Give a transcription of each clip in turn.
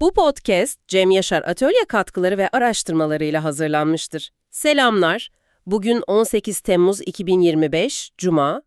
Bu podcast Cem Yaşar Atölye katkıları ve araştırmalarıyla hazırlanmıştır. Selamlar. Bugün 18 Temmuz 2025 Cuma.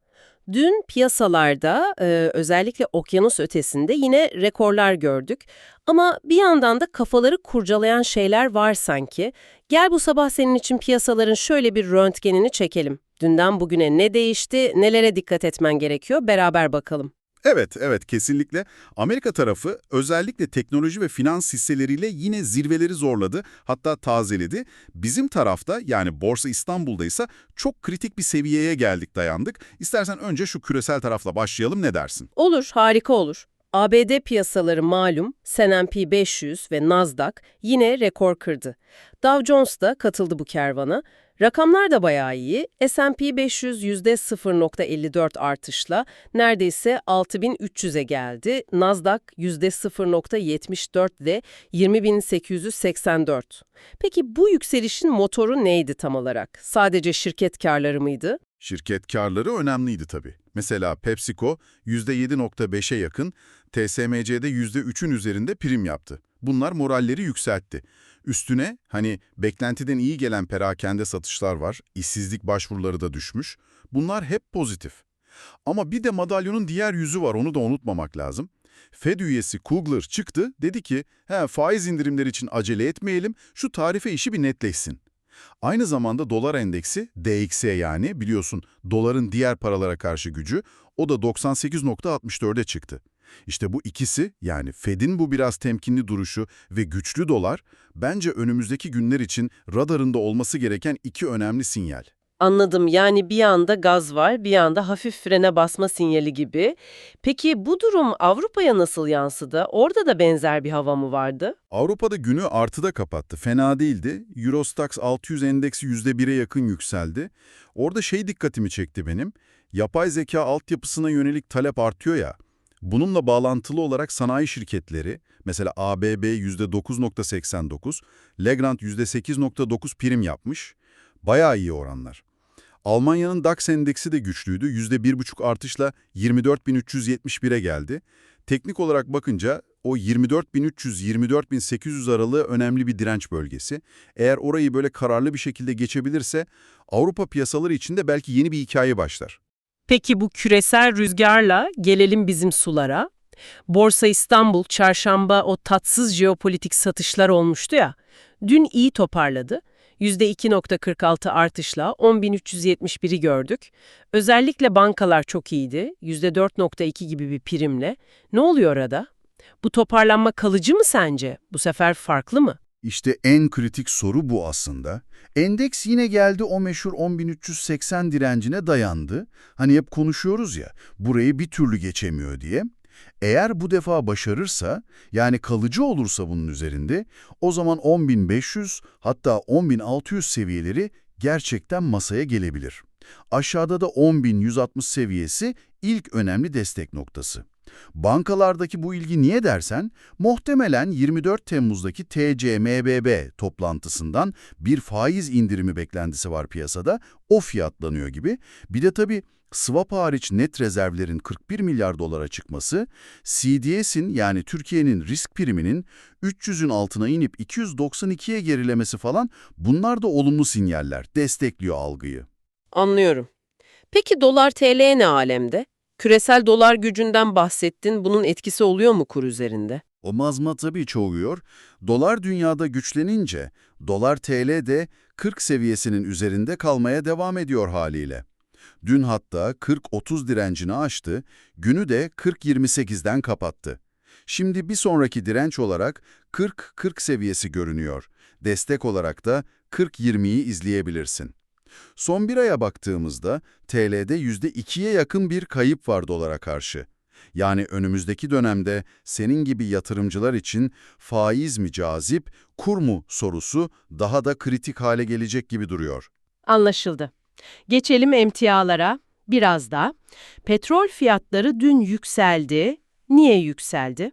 Dün piyasalarda e, özellikle okyanus ötesinde yine rekorlar gördük. Ama bir yandan da kafaları kurcalayan şeyler var sanki. Gel bu sabah senin için piyasaların şöyle bir röntgenini çekelim. Dünden bugüne ne değişti, nelere dikkat etmen gerekiyor beraber bakalım. Evet, evet kesinlikle. Amerika tarafı özellikle teknoloji ve finans hisseleriyle yine zirveleri zorladı, hatta tazeledi. Bizim tarafta yani Borsa İstanbul'da ise çok kritik bir seviyeye geldik dayandık. İstersen önce şu küresel tarafla başlayalım ne dersin? Olur, harika olur. ABD piyasaları malum, S&P 500 ve Nasdaq yine rekor kırdı. Dow Jones da katıldı bu kervana. Rakamlar da bayağı iyi. S&P 500 %0.54 artışla neredeyse 6300'e geldi. Nasdaq %0.74 ile 20884. Peki bu yükselişin motoru neydi tam olarak? Sadece şirket karları mıydı? Şirket karları önemliydi tabii. Mesela PepsiCo %7.5'e yakın, TSMC'de %3'ün üzerinde prim yaptı. Bunlar moralleri yükseltti. Üstüne hani beklentiden iyi gelen perakende satışlar var, işsizlik başvuruları da düşmüş. Bunlar hep pozitif. Ama bir de madalyonun diğer yüzü var, onu da unutmamak lazım. Fed üyesi Kugler çıktı, dedi ki, he faiz indirimleri için acele etmeyelim, şu tarife işi bir netleşsin. Aynı zamanda dolar endeksi, DXY yani biliyorsun doların diğer paralara karşı gücü, o da 98.64'e çıktı. İşte bu ikisi yani Fed'in bu biraz temkinli duruşu ve güçlü dolar bence önümüzdeki günler için radarında olması gereken iki önemli sinyal. Anladım. Yani bir yanda gaz var, bir yanda hafif frene basma sinyali gibi. Peki bu durum Avrupa'ya nasıl yansıdı? Orada da benzer bir hava mı vardı? Avrupa'da günü artıda kapattı. Fena değildi. Eurostox 600 endeksi %1'e yakın yükseldi. Orada şey dikkatimi çekti benim. Yapay zeka altyapısına yönelik talep artıyor ya. Bununla bağlantılı olarak sanayi şirketleri, mesela ABB %9.89, Legrand %8.9 prim yapmış. Bayağı iyi oranlar. Almanya'nın DAX endeksi de güçlüydü. %1,5 artışla 24.371'e geldi. Teknik olarak bakınca o 24.300-24.800 aralığı önemli bir direnç bölgesi. Eğer orayı böyle kararlı bir şekilde geçebilirse Avrupa piyasaları için de belki yeni bir hikaye başlar. Peki bu küresel rüzgarla gelelim bizim sulara. Borsa İstanbul çarşamba o tatsız jeopolitik satışlar olmuştu ya. Dün iyi toparladı. %2.46 artışla 10.371'i gördük. Özellikle bankalar çok iyiydi. %4.2 gibi bir primle. Ne oluyor orada? Bu toparlanma kalıcı mı sence? Bu sefer farklı mı? İşte en kritik soru bu aslında. Endeks yine geldi o meşhur 10.380 direncine dayandı. Hani hep konuşuyoruz ya, burayı bir türlü geçemiyor diye. Eğer bu defa başarırsa, yani kalıcı olursa bunun üzerinde, o zaman 10.500 hatta 10.600 seviyeleri gerçekten masaya gelebilir. Aşağıda da 10.160 seviyesi ilk önemli destek noktası. Bankalardaki bu ilgi niye dersen, muhtemelen 24 Temmuz'daki TCMBB toplantısından bir faiz indirimi beklentisi var piyasada, o fiyatlanıyor gibi. Bir de tabii swap hariç net rezervlerin 41 milyar dolara çıkması, CDS'in yani Türkiye'nin risk priminin 300'ün altına inip 292'ye gerilemesi falan bunlar da olumlu sinyaller, destekliyor algıyı. Anlıyorum. Peki dolar TL ne alemde? Küresel dolar gücünden bahsettin. Bunun etkisi oluyor mu kur üzerinde? O mazma tabii çoğuyor. Dolar dünyada güçlenince dolar TL de 40 seviyesinin üzerinde kalmaya devam ediyor haliyle. Dün hatta 40-30 direncini aştı, günü de 40-28'den kapattı. Şimdi bir sonraki direnç olarak 40-40 seviyesi görünüyor. Destek olarak da 40-20'yi izleyebilirsin. Son bir aya baktığımızda TL'de %2'ye yakın bir kayıp var dolara karşı. Yani önümüzdeki dönemde senin gibi yatırımcılar için faiz mi cazip, kur mu sorusu daha da kritik hale gelecek gibi duruyor. Anlaşıldı. Geçelim emtialara. Biraz da. Petrol fiyatları dün yükseldi. Niye yükseldi?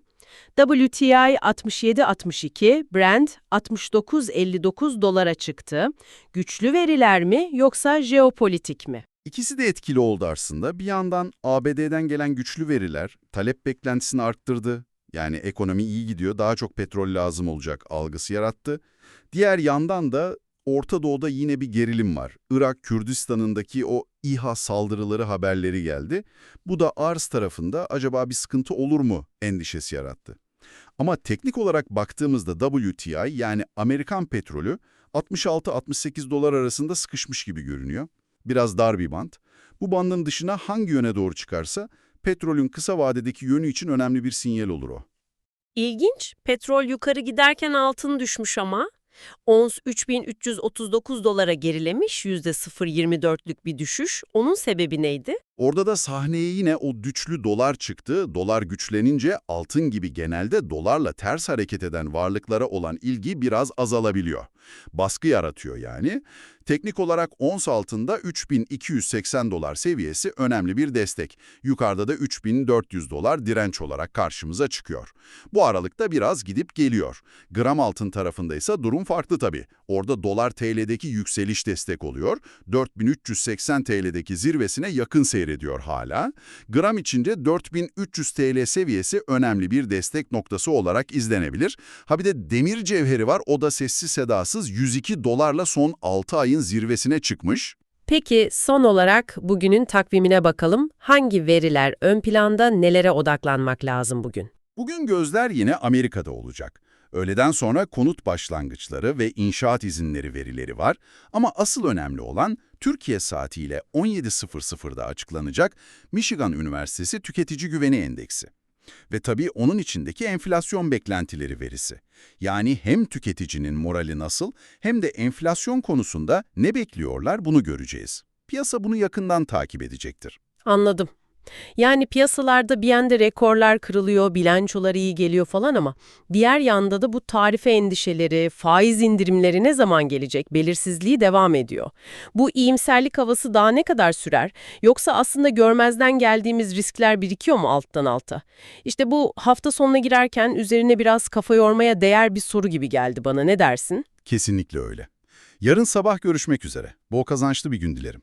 WTI 67.62, Brent 69.59 dolara çıktı. Güçlü veriler mi yoksa jeopolitik mi? İkisi de etkili oldu aslında. Bir yandan ABD'den gelen güçlü veriler talep beklentisini arttırdı. Yani ekonomi iyi gidiyor, daha çok petrol lazım olacak algısı yarattı. Diğer yandan da Orta Doğu'da yine bir gerilim var. Irak, Kürdistan'ındaki o İHA saldırıları haberleri geldi. Bu da arz tarafında acaba bir sıkıntı olur mu endişesi yarattı. Ama teknik olarak baktığımızda WTI yani Amerikan petrolü 66-68 dolar arasında sıkışmış gibi görünüyor. Biraz dar bir band. Bu bandın dışına hangi yöne doğru çıkarsa petrolün kısa vadedeki yönü için önemli bir sinyal olur o. İlginç. Petrol yukarı giderken altın düşmüş ama. Ons 3339 dolara gerilemiş, %0.24'lük bir düşüş. Onun sebebi neydi? Orada da sahneye yine o güçlü dolar çıktı. Dolar güçlenince altın gibi genelde dolarla ters hareket eden varlıklara olan ilgi biraz azalabiliyor. Baskı yaratıyor yani. Teknik olarak ons altında 3280 dolar seviyesi önemli bir destek. Yukarıda da 3400 dolar direnç olarak karşımıza çıkıyor. Bu aralıkta biraz gidip geliyor. Gram altın tarafında ise durum farklı tabii. Orada dolar TL'deki yükseliş destek oluyor. 4380 TL'deki zirvesine yakın seyrediyor hala. Gram içince 4300 TL seviyesi önemli bir destek noktası olarak izlenebilir. Ha bir de demir cevheri var. O da sessiz sedasız 102 dolarla son 6 ayın zirvesine çıkmış. Peki son olarak bugünün takvimine bakalım. Hangi veriler ön planda, nelere odaklanmak lazım bugün? Bugün gözler yine Amerika'da olacak. Öğleden sonra konut başlangıçları ve inşaat izinleri verileri var ama asıl önemli olan Türkiye saatiyle 17.00'da açıklanacak Michigan Üniversitesi Tüketici Güveni Endeksi. Ve tabii onun içindeki enflasyon beklentileri verisi. Yani hem tüketicinin morali nasıl hem de enflasyon konusunda ne bekliyorlar bunu göreceğiz. Piyasa bunu yakından takip edecektir. Anladım. Yani piyasalarda bir yanda rekorlar kırılıyor, bilançolar iyi geliyor falan ama diğer yanda da bu tarife endişeleri, faiz indirimleri ne zaman gelecek belirsizliği devam ediyor. Bu iyimserlik havası daha ne kadar sürer? Yoksa aslında görmezden geldiğimiz riskler birikiyor mu alttan alta? İşte bu hafta sonuna girerken üzerine biraz kafa yormaya değer bir soru gibi geldi bana. Ne dersin? Kesinlikle öyle. Yarın sabah görüşmek üzere. Bol kazançlı bir gün dilerim.